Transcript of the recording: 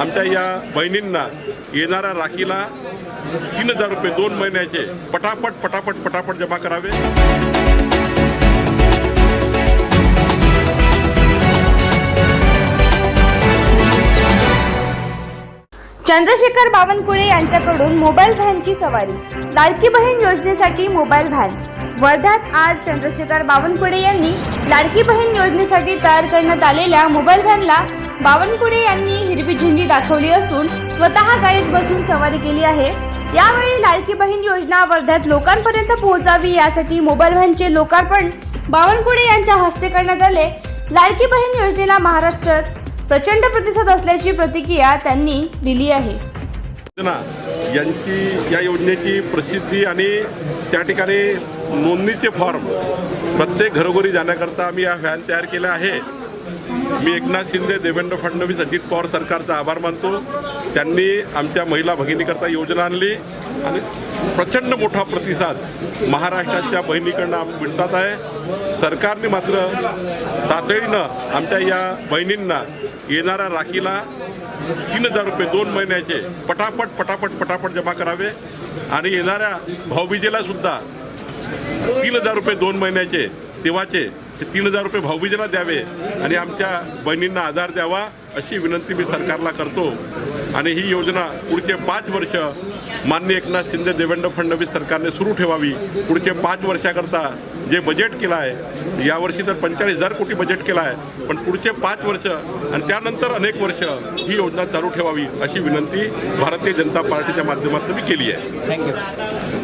आमच्या या बहिणींना येणाऱ्या राखीला तीन हजार रुपये दोन महिन्याचे पटापट पटापट पटापट जमा करावे. चंद्रशेखर बावनकुळे यांच्याकडून मोबाईल व्हॅनची सवारी. लाडकी बहीण योजनेसाठी मोबाईल व्हॅन. वर्ध्यात आज चंद्रशेखर बावनकुळे यांनी लाडकी बहीण योजनेसाठी तयार करण्यात आलेल्या मोबाईल व्हॅनला बावनकुळे यांनी हिरवी झेंडी दाखवली असून स्वतः गाडीत बसून सवारी केली आहे. यावेळी लाडकी बहीण योजना वर्ध्यात लोकांपर्यंत पोहोचावी यासाठी मोबाईल व्हॅनचे लोकार्पण बावनकुळे यांच्या हस्ते करण्यात आले. लाडकी बहीण योजनेला महाराष्ट्रात प्रचंड प्रतिसाद असल्याची प्रतिक्रिया त्यांनी दिली आहे. यांची या योजनेची प्रसिद्धी आणि त्या ठिकाणी नोंदणीचे फॉर्म प्रत्येक घरोघरी जाण्याकरता आम्ही या व्हॅन तयार केल्या आहे मी एकनाथ शिंदे देवेंद्र फडणवीस अजित पवार सरकारचा आभार मानतो. त्यांनी आमच्या महिला भगिनीकरता योजना आणली आणि प्रचंड मोठा प्रतिसाद महाराष्ट्राच्या बहिणीकडनं आम- मिळतात आहे. सरकारने मात्र तातडीनं आमच्या या बहिणींना येणाऱ्या राखीला तीन हजार रुपये दोन महिन्याचे पटापट पटापट पटापट जमा करावे आणि येणाऱ्या भाऊबीजेला सुद्धा तीन हजार रुपये दोन महिन्याचे तेव्हाचे ते तीन हजार रुपये भाऊबीजेला द्यावे आणि आमच्या बहिणींना आधार द्यावा अशी विनंती मी सरकारला करतो. आणि ही योजना पुढचे पाच वर्ष मान्य एकनाथ शिंदे देवेंद्र फडणवीस सरकारने सुरू ठेवावी. पुढचे पाच वर्षाकरता जे बजेट केलं आहे यावर्षी तर पंचेचाळीस हजार कोटी बजेट केलं आहे. पण पुढचे पाच वर्ष आणि त्यानंतर अनेक वर्ष ही योजना चालू ठेवावी अशी विनंती भारतीय जनता पार्टीच्या माध्यमातून मी केली आहे. थँक्यू